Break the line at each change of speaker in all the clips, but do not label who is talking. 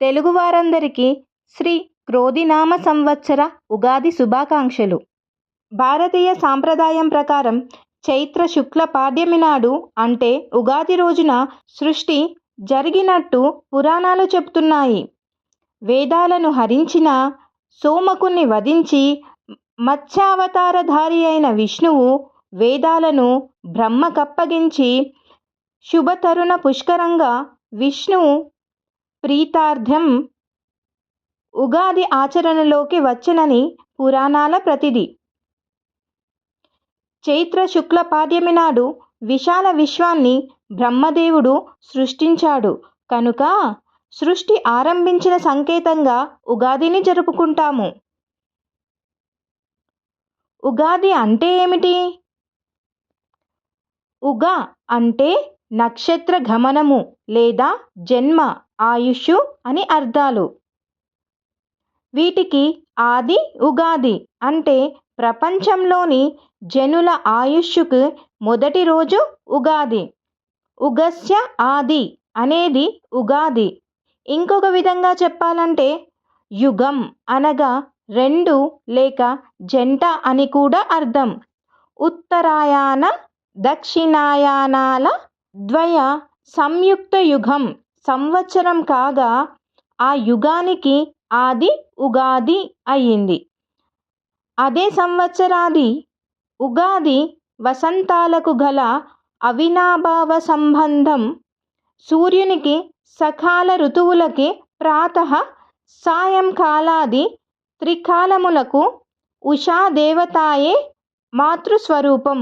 తెలుగు వారందరికీ శ్రీ క్రోధినామ సంవత్సర ఉగాది శుభాకాంక్షలు. భారతీయ సాంప్రదాయం ప్రకారం చైత్ర శుక్ల పాడ్యమి నాడు అంటే ఉగాది రోజున సృష్టి జరిగినట్టు పురాణాలు చెప్తున్నాయి. వేదాలను హరించిన సోమకుని వధించి మత్స్యావతారధారి అయిన విష్ణువు వేదాలను బ్రహ్మ కప్పగించి శుభతరుణ పుష్కరంగా విష్ణువు ప్రీతార్థం ఉగాది ఆచరణలోకి వచ్చనని పురాణాల ప్రతిది. చైత్ర శుక్ల పాడ్యమి నాడు విశాల విశ్వాన్ని బ్రహ్మదేవుడు సృష్టించాడు. కనుక సృష్టి ఆరంభించిన సంకేతంగా ఉగాదిని జరుపుకుంటాము. ఉగాది అంటే ఏమిటి? ఉగా అంటే నక్షత్ర గమనము లేదా జన్మ. ఆయుష్ అని అర్థాలు. వీటికి ఆది ఉగాది అంటే ప్రపంచంలోని జనుల ఆయుష్కు మొదటి రోజు ఉగాది. ఉగస్య ఆది అనేది ఉగాది. ఇంకొక విధంగా చెప్పాలంటే యుగం అనగా రెండు లేక జంట అని కూడా అర్థం. ఉత్తరాయాన దక్షిణాయానాల ద్వయ సంయుక్త యుగం సంవత్సరం కాగా ఆ యుగానికి ఆది ఉగాది అయ్యింది. అదే సంవత్సరాది ఉగాది వసంతాలకు గల అవినాభావ సంబంధం సూర్యునికి సకాల ఋతువులకి ప్రాతః సాయంకాలాది త్రికాలములకు ఉషాదేవతాయే మాతృస్వరూపం.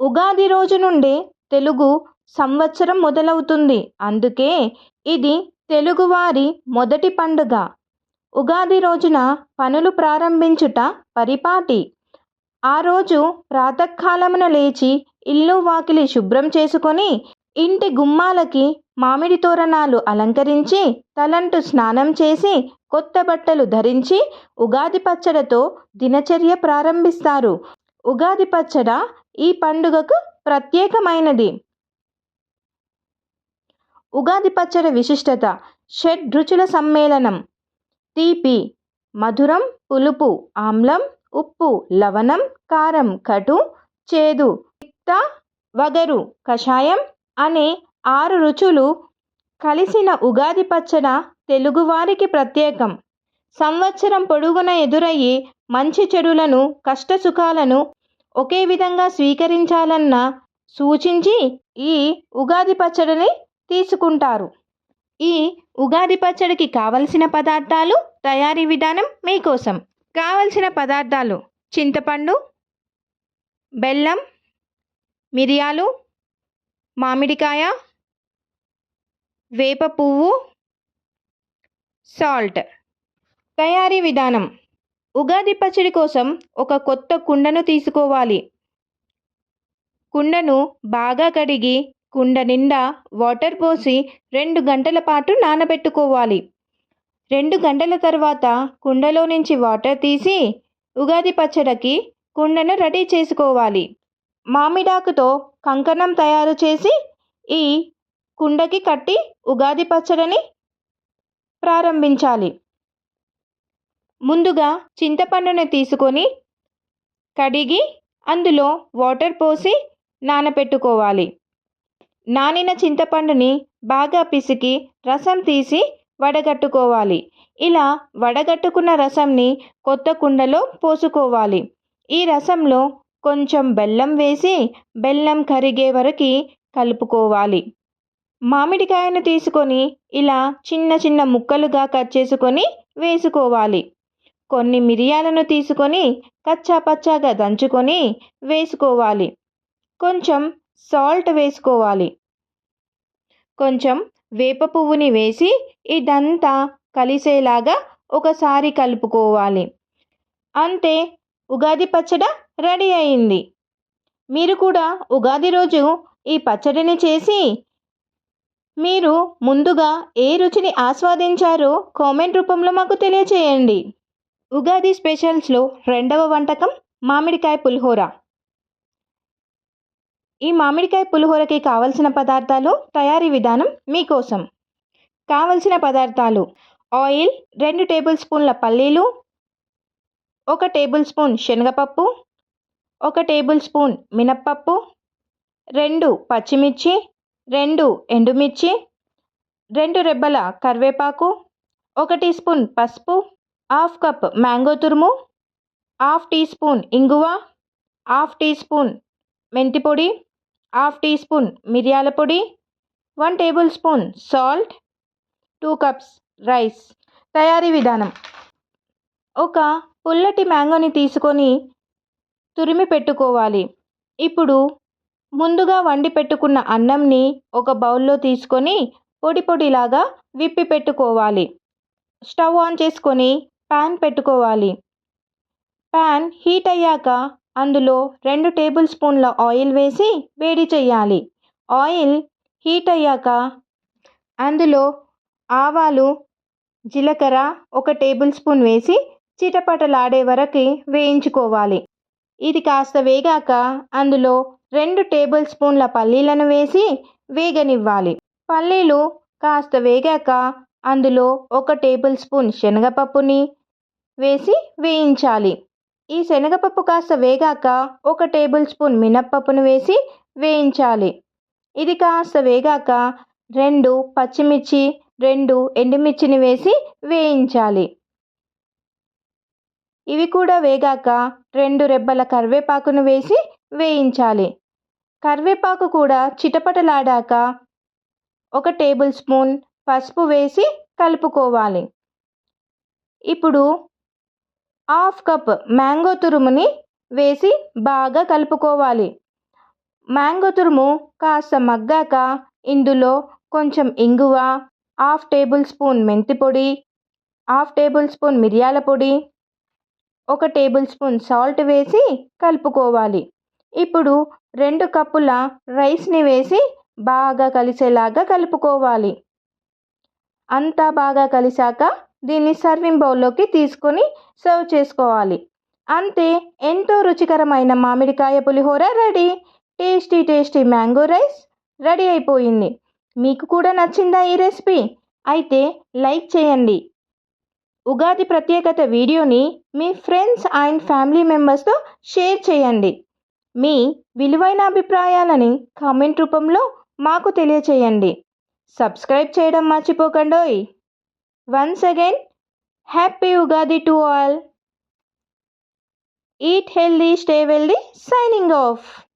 ఉగాది రోజు నుండే తెలుగు సంవత్సరం మొదలవుతుంది. అందుకే ఇది తెలుగువారి మొదటి పండుగ. ఉగాది రోజున పనులు ప్రారంభించుట పరిపాటి. ఆ రోజు ప్రాతకాలమున లేచి ఇల్లు వాకిలి శుభ్రం చేసుకొని ఇంటి గుమ్మాలకి మామిడి తోరణాలు అలంకరించి తలంటు స్నానం చేసి కొత్త బట్టలు ధరించి ఉగాది పచ్చడతో దినచర్య ప్రారంభిస్తారు. ఉగాది పచ్చడ ఈ పండుగకు ప్రత్యేకమైనది. ఉగాది పచ్చడి విశిష్టత. షడ్ రుచుల సమ్మేళనం. తీపి. మధురం పులుపు ఆమ్లం ఉప్పు లవణం కారం కటు చేదు పిత్త వగరు కషాయం అనే ఆరు రుచులు కలిసిన ఉగాది పచ్చడ తెలుగువారికి ప్రత్యేకం. సంవత్సరం పొడుగున ఎదురయ్యే మంచి చెడులను కష్టసుఖాలను ఒకే విధంగా స్వీకరించాలన్న సూచించి ఈ ఉగాది పచ్చడిని తీసుకుంటారు. ఈ ఉగాది పచ్చడికి కావలసిన పదార్థాలు తయారీ విధానం మీకోసం. కావలసిన పదార్థాలు చింతపండు బెల్లం మిరియాలు మామిడికాయ వేప పువ్వు సాల్ట్. తయారీ విధానం. ఉగాది పచ్చడి కోసం ఒక కొత్త కుండను తీసుకోవాలి. కుండను బాగా కడిగి కుండ నిండా వాటర్ పోసి రెండు గంటల పాటు నానబెట్టుకోవాలి. రెండు గంటల తర్వాత కుండలో నుంచి వాటర్ తీసి ఉగాది పచ్చడికి కుండను రెడీ చేసుకోవాలి. మామిడాకుతో కంకణం తయారు చేసి ఈ కుండకి కట్టి ఉగాది పచ్చడిని ప్రారంభించాలి. ముందుగా చింతపండుని తీసుకొని కడిగి అందులో వాటర్ పోసి నానబెట్టుకోవాలి. నానిన చింతపండుని బాగా పిసికి రసం తీసి వడగట్టుకోవాలి. ఇలా వడగట్టుకున్న రసంని కొత్త కుండలో పోసుకోవాలి. ఈ రసంలో కొంచెం బెల్లం వేసి బెల్లం కరిగే వరకు కలుపుకోవాలి. మామిడికాయను తీసుకొని ఇలా చిన్న చిన్న ముక్కలుగా కట్ చేసుకొని వేసుకోవాలి. కొన్ని మిరియాలను తీసుకొని కచ్చా పచ్చాగా దంచుకొని వేసుకోవాలి. కొంచెం సాల్ట్ వేసుకోవాలి. కొంచెం వేప పువ్వుని వేసి ఇదంతా కలిసేలాగా ఒకసారి కలుపుకోవాలి. అంతే ఉగాది పచ్చడ రెడీ అయింది. మీరు కూడా ఉగాది రోజు ఈ పచ్చడిని చేసి మీరు ముందుగా ఏ రుచిని ఆస్వాదించారో కామెంట్ రూపంలో మాకు తెలియచేయండి. ఉగాది స్పెషల్స్లో రెండవ వంటకం మామిడికాయ పులిహోర. ఈ మామిడికాయ పులిహోరకి కావలసిన పదార్థాలు తయారీ విధానం మీకోసం. కావలసిన పదార్థాలు ఆయిల్ రెండు టేబుల్ స్పూన్ల పల్లీలు ఒక టేబుల్ స్పూన్ శనగపప్పు ఒక టేబుల్ స్పూన్ మినప్పప్పు రెండు పచ్చిమిర్చి రెండు ఎండుమిర్చి రెండు రెబ్బల కరివేపాకు ఒక టీ స్పూన్ పసుపు హాఫ్ కప్ మ్యాంగో తురుము హాఫ్ టీ స్పూన్ ఇంగువ హాఫ్ టీ స్పూన్ మెంతి పొడి హాఫ్ టీ స్పూన్ మిరియాల పొడి one tablespoon salt two cups rice. తయారీ విధానం. ఒక పుల్లటి మ్యాంగోని తీసుకొని తురిమి పెట్టుకోవాలి. ఇప్పుడు ముందుగా వండి పెట్టుకున్న అన్నంని ఒక బౌల్లో తీసుకొని పొడి పొడిలాగా విప్పి పెట్టుకోవాలి. స్టవ్ ఆన్ చేసుకొని ప్యాన్ పెట్టుకోవాలి. ప్యాన్ హీట్ అయ్యాక అందులో రెండు టేబుల్ స్పూన్ల ఆయిల్ వేసి వేడి చేయాలి. ఆయిల్ హీట్ అయ్యాక అందులో ఆవాలు జీలకర్ర ఒక టేబుల్ స్పూన్ వేసి చిటపటలాడే వరకు వేయించుకోవాలి. ఇది కాస్త వేగాక అందులో రెండు టేబుల్ స్పూన్ల పల్లీలను వేసి వేగనివ్వాలి. పల్లీలు కాస్త వేగాక అందులో ఒక టేబుల్ స్పూన్ శనగపప్పుని వేసి వేయించాలి. ఈ శనగపప్పు కాస్త వేగాక ఒక టేబుల్ స్పూన్ మినప్పప్పును వేసి వేయించాలి. ఇది కాస్త వేగాక రెండు పచ్చిమిర్చి రెండు ఎండుమిర్చిని వేసి వేయించాలి. ఇవి కూడా వేగాక రెండు రెబ్బల కరివేపాకును వేసి వేయించాలి. కరివేపాకు కూడా చిటపటలాడాక ఒక టేబుల్ స్పూన్ పసుపు వేసి కలుపుకోవాలి. ఇప్పుడు హాఫ్ కప్ మ్యాంగో తురుముని వేసి బాగా కలుపుకోవాలి. మ్యాంగో తురుము కాస్త మగ్గాక ఇందులో కొంచెం ఇంగువ హాఫ్ టేబుల్ స్పూన్ మెంతి పొడి హాఫ్ టేబుల్ స్పూన్ మిరియాల పొడి ఒక టేబుల్ స్పూన్ సాల్ట్ వేసి కలుపుకోవాలి. ఇప్పుడు రెండు కప్పుల రైస్ని వేసి బాగా కలిసేలాగా కలుపుకోవాలి. అంతా బాగా కలిసాక దీన్ని సర్వింగ్ బౌల్లోకి తీసుకొని సర్వ్ చేసుకోవాలి. అంతే ఎంతో రుచికరమైన మామిడికాయ pulihora ready. Tasty tasty mango rice ready అయిపోయింది. మీకు కూడా నచ్చిందా ఈ రెసిపీ? అయితే లైక్ చేయండి. ఉగాది ప్రత్యేకత వీడియోని మీ ఫ్రెండ్స్ అండ్ ఫ్యామిలీ మెంబర్స్తో షేర్ చేయండి. మీ విలువైన అభిప్రాయాలని కామెంట్ రూపంలో మాకు తెలియచేయండి. సబ్స్క్రైబ్ చేయడం మర్చిపోకండోయ్. Once again, happy Ugadi to all. Eat healthy, stay healthy, signing off.